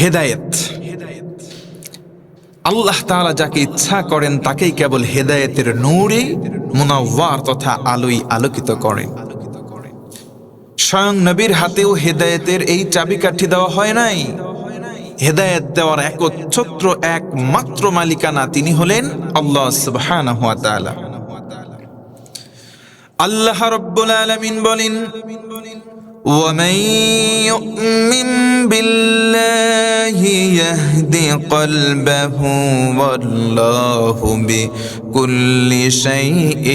হেদায়েত। আল্লাহ তাআলা যাকে ইচ্ছা করেন, তাকেই কেবল হেদায়েতের নূরে মুনাওয়ার তথা আলোই আলোকিত করেন স্বয়ং নবীর হাতেও হেদায়েতের এই চাবিকাঠি দেওয়া হয় নাই। হেদায়েত দেওয়ার একচ্ছত্র একমাত্র মালিকানা তিনি হলেন আল্লাহ তাআলা। আল্লাহ রব্বুল আলামিন বলেন ومن يؤمن بالله يهد قلبه والله بكل شيء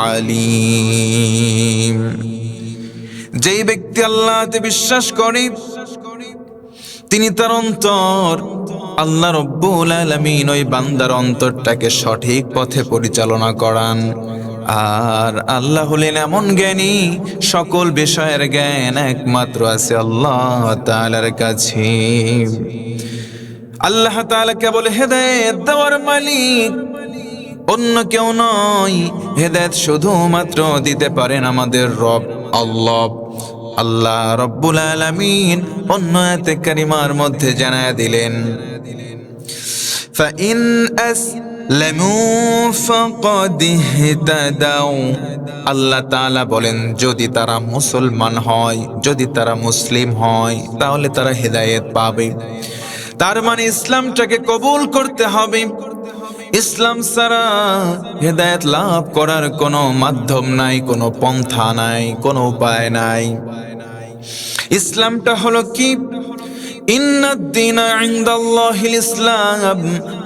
عليم যেই ব্যক্তি আল্লাহতে বিশ্বাস করে তিনি তার অন্তর আল্লাহ রব্বুল আলামিন ওই বান্দার অন্তরটাকে সঠিক পথে পরিচালনা করান আর আল্লাহ হলেন এমন জ্ঞানী সকল বিষয়ের জ্ঞান একমাত্র আছে আল্লাহ তাআলার কাছে আল্লাহ তাআলা কেবল হেদায়েত দেওয়ার মালিক অন্য কেউ নয় হেদায়েত শুধুমাত্র দিতে পারেন আমাদের রব আল্লাহ আল্লাহ রব্বুল আলামিন অন্য আয়াতে কারিমার মধ্যে জানায় দিলেন فإن أسلموا فقد اهتدوا আল্লাহ তাআলা বলেন, যদি তারা মুসলমান হয়, যদি তারা মুসলিম হয়, তাহলে তারা হেদায়েত পাবে। তার মানে ইসলামটাকে কবুল করতে হবে। ইসলাম ছাড়া হেদায়েত লাভ করার কোনো মাধ্যম নাই, কোনো পন্থা নাই, কোনো উপায় নাই। ইসলামটা হলো কি?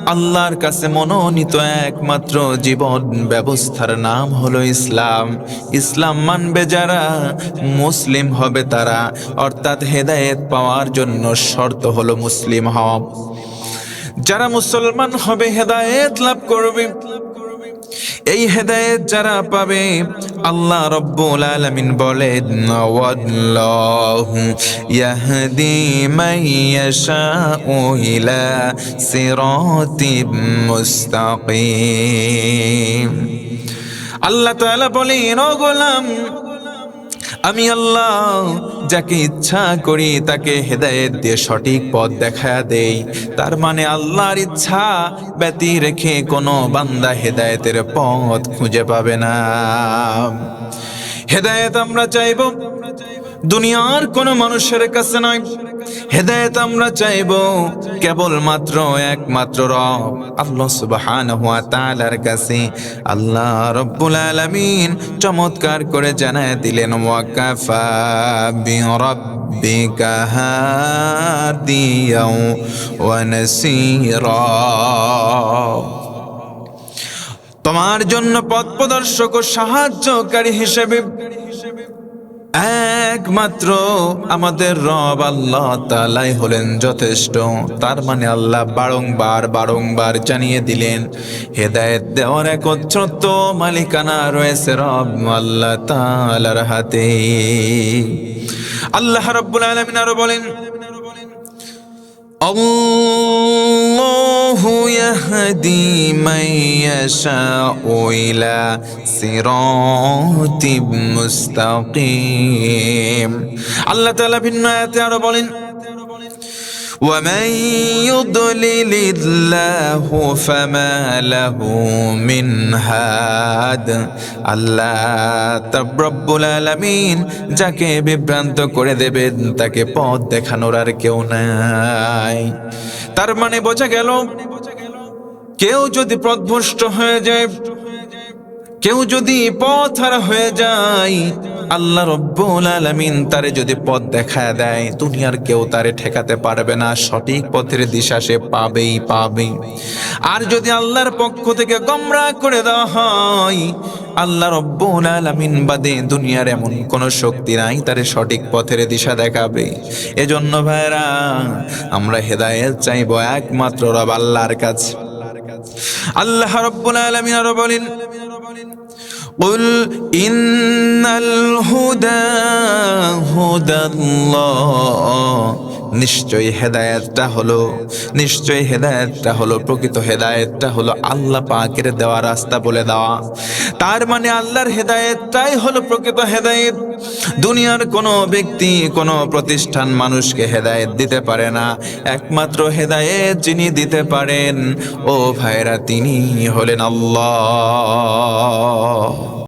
আল্লাহর কাছে মনোনীত একমাত্র জীবন ব্যবস্থার নাম হলো ইসলাম। ইসলাম মানবে যারা, মুসলিম হবে তারা। অর্থাৎ হেদায়েত পাওয়ার জন্য শর্ত হলো মুসলিম হওয়া। যারা মুসলমান হবে, হেদায়েত লাভ করবে। এই হেদায়েত যারা পাবে আল্লাহ রব্বুল আলামিন বলেন ওয়াল্লাহু ইয়াহদি মান ইয়াশাউ ইলা সিরাতিম আল্লাহ তাআলা বলেন, ও গোলাম আমি আল্লাহ যাকে ইচ্ছা করি তাকে হেদায়েত দিয়ে সঠিক পথ দেখা দেই। তার মানে আল্লাহর ইচ্ছা ব্যতি রেখে কোনো বান্দা হেদায়েতের পথ খুঁজে পাবে না। হেদায়েত আমরা চাইব দুনিয়ার কোন মানুষের কাছে নয় হেদায়েত আমরা চাইব কেবলমাত্র একমাত্র রব। আল্লাহ সুবহানাহু ওয়া তাআলার কাছে। আল্লাহ রব্বুল আলামিন চমৎকার করে জানায় দিলেন ওয়া কাফা বিরাব্বিকা হাদিয়াও ওয়া নাসীরা। তোমার জন্য পথ প্রদর্শক ও সাহায্যকারী হিসেবে একমাত্র আমাদের রব আল্লাহ তালাই হলেন যথেষ্ট। তার মানে আল্লাহ বারংবার বারংবার জানিয়ে দিলেন, হেদায়ত দেওয়ার একচ্ছত্ব মালিকানা রয়েছে রব আল্লাহ তালার হাতে। আল্লাহ রব্বুল আলমিন আরও বলেন অমু يهدي من يشاء إلى صراط مستقيم আল্লাহ তাআলা ভিন্ন আয়াতে আরো বলেন ومن يضلل الله فما له من هاد আল্লাহ রব্বুল আলামিন যাকে বিভ্রান্ত করে দেবেন তাকে পথ দেখানোর আর কেউ নাই তার মানে বোঝা গেল কেউ যদি পথভ্রষ্ট হয়ে যায়, কেউ যদি পথ হারা হয়ে যায়, আল্লাহ রব্বুল আলামিন তারে যদি পথ দেখায় দেয়, দুনিয়ার কেউ তারে ঠেকাতে পারবে না, সঠিক পথের দিশা সে পাবেই পাবে আর যদি আল্লাহর পক্ষ থেকে গমরা করে দেওয়া হয়, আল্লাহ রব্বুল আলামিন বাদে দুনিয়ার এমন কোন শক্তি নাই, তারে সঠিক পথের দিশা দেখাবে। এজন্য ভাইরা আমরা হেদায়েত চাইব একমাত্র রব আল্লাহর কাছে। আল্লাহ রব্বুল আলামিন আরো বলেন قل إن الهدى هدى الله নিশ্চয়ই হেদায়েতটা হলো নিশ্চয়ই হেদায়েতটা হলো, প্রকৃত হেদায়েতটা হলো আল্লাহ পাকের দেওয়া রাস্তা বলে দেওয়া। তার মানে আল্লাহর হেদায়েতটাই হলো প্রকৃত হেদায়েত। দুনিয়ার কোনো ব্যক্তি, কোনো প্রতিষ্ঠান মানুষকে হেদায়েত দিতে পারে না। একমাত্র হেদায়েত যিনি দিতে পারেন, ও ভাইরা তিনি হলেন আল্লাহ।